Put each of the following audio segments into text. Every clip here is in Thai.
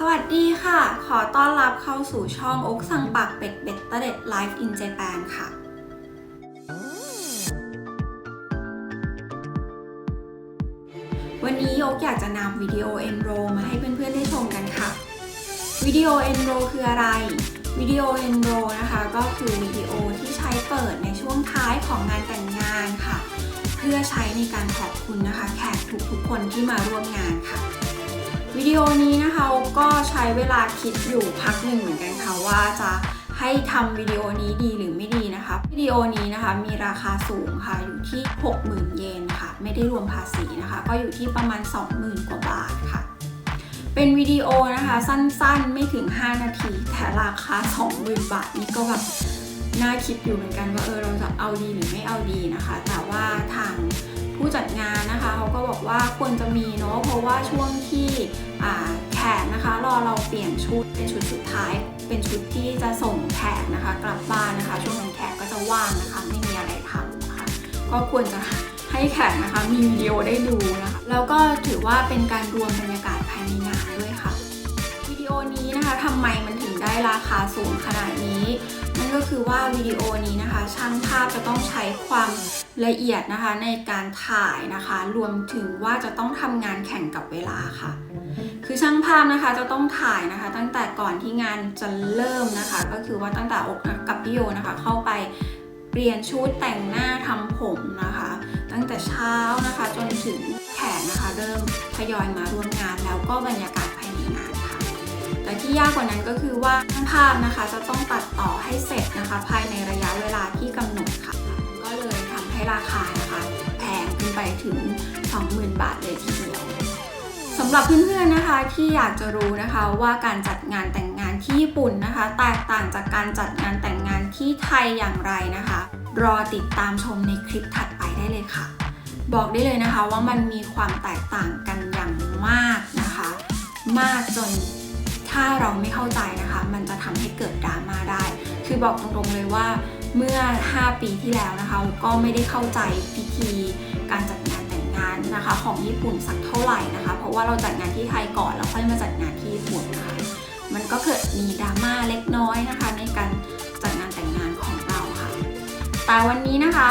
สวัสดีค่ะ ขอต้อนรับเข้าสู่ช่องอกสั่งปักเป็ดเบ็ดตะเด็ดไลฟ์อินเจแปนค่ะ วันนี้โยกอยากจะนำวิดีโอเอนโรมาให้เพื่อนๆได้ชมกันค่ะ วิดีโอเอนโรคืออะไร วิดีโอเอนโรนะคะก็คือวิดีโอที่ใช้เปิดในช่วงท้ายของงานแต่งงานค่ะ เพื่อใช้ในการขอบคุณนะคะ แขกทุกๆคนที่มาร่วมงานค่ะวิดีโอนี้นะคะก เวลาคิดอยู่พักหนึ่งเหมือนกันค่ะว่าจะให้ทำวิดีโอนี้ดีหรือไม่ดีนะคะ วิดีโอนี้นะคะมีราคาสูงค่ะอยู่ที่ 60,000 เยนค่ะ ไม่ได้รวมภาษีนะคะ ก็อยู่ที่ประมาณ 20,000 กว่าบาทค่ะ เป็นวิดีโอนะคะสั้นๆไม่ถึง 5 นาทีแต่ราคา 20,000 บาทนี่ก็แบบน่าคิดอยู่เหมือนกันว่าเออเราจะเอาดีหรือไม่เอาดีนะคะ แต่ว่าทางผู้จัดงานนะคะเขาก็บอกว่าควรจะมีเนาะเพราะว่าช่วงที่อ่า กนะคะ รอเราเปลี่ยนชุดเป็นชุดสุดท้าย เป็นชุดที่จะส่งแขกนะคะ กลับบ้านนะคะ ช่วงนั้นแขกก็จะว่างนะคะ ไม่มีอะไรทำนะคะ ก็ควรจะให้แขกนะคะ มีวิดีโอได้ดูนะคะ แล้วก็ถือว่าเป็นการรวมบรรยากาศภายในงานด้วยค่ะ วิดีโอนี้นะคะทำไมมัน ได้ราคาสูงขนาดนี้ นั่นก็คือว่าวิดีโอนี้นะคะ ช่างภาพจะต้องใช้ความละเอียดนะคะในการถ่ายนะคะ รวมถึงว่าจะต้องทำงานแข่งกับเวลาค่ะ คือช่างภาพนะคะจะต้องถ่ายนะคะ ตั้งแต่ก่อนที่งานจะเริ่มนะคะ ก็คือว่าตั้งแต่อกกับพี่โยนะคะ เข้าไปเปลี่ยนชุดแต่งหน้าทำผมนะคะ ตั้งแต่เช้านะคะจนถึงแขกนะคะ เริ่มทยอยมาร่วมงานแล้วก็บรรยากาศ แต่ที่ยากกว่านั้นก็คือว่าช่างภาพนะคะจะต้องตัดต่อให้เสร็จนะคะ ภายในระยะเวลาที่กำหนดค่ะ ก็เลยทำให้ราคานะคะแพงขึ้นไปถึง 20,000 บาทเลยทีเดียวสำหรับเพื่อนๆนะคะที่อยากจะรู้นะคะว่าการจัดงานแต่งงานที่ญี่ปุ่นนะคะ แตกต่างจากการจัดงานแต่งงานที่ไทยอย่างไรนะคะ รอติดตามชมในคลิปถัดไปได้เลยค่ะ บอกได้เลยนะคะว่ามันมีความแตกต่างกันอย่างมากนะคะ มากจน ถ้าเราไม่เข้าใจนะคะ มันจะทำให้เกิดดราม่าได้ คือบอกตรงๆเลยว่าเมื่อ 5 ปีที่แล้วนะคะ ก็ไม่ได้เข้าใจพิธีการจัดงานแต่งงานนะคะ ของญี่ปุ่นสักเท่าไหร่นะคะ เพราะว่าเราจัดงานที่ไทยก่อนแล้วค่อยมาจัดงานที่ญี่ปุ่นนะคะมันก็เกิดมีดราม่าเล็กน้อยนะคะ ในการจัดงานแต่งงานของเราค่ะ แต่วันนี้นะคะ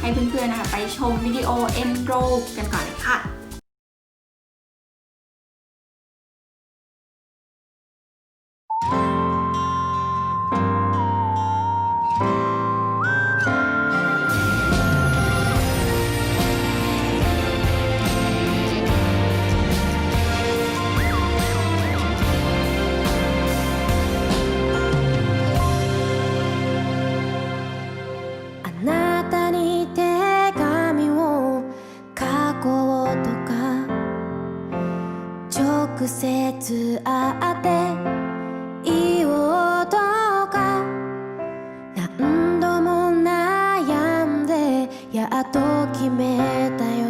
ให้เพื่อนๆนะคะ ไปชมวิดีโอเอ็นโรกันก่อนเลยค่ะ 接会って言おうとか何度も悩んでやっと決めたよ。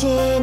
Zawsze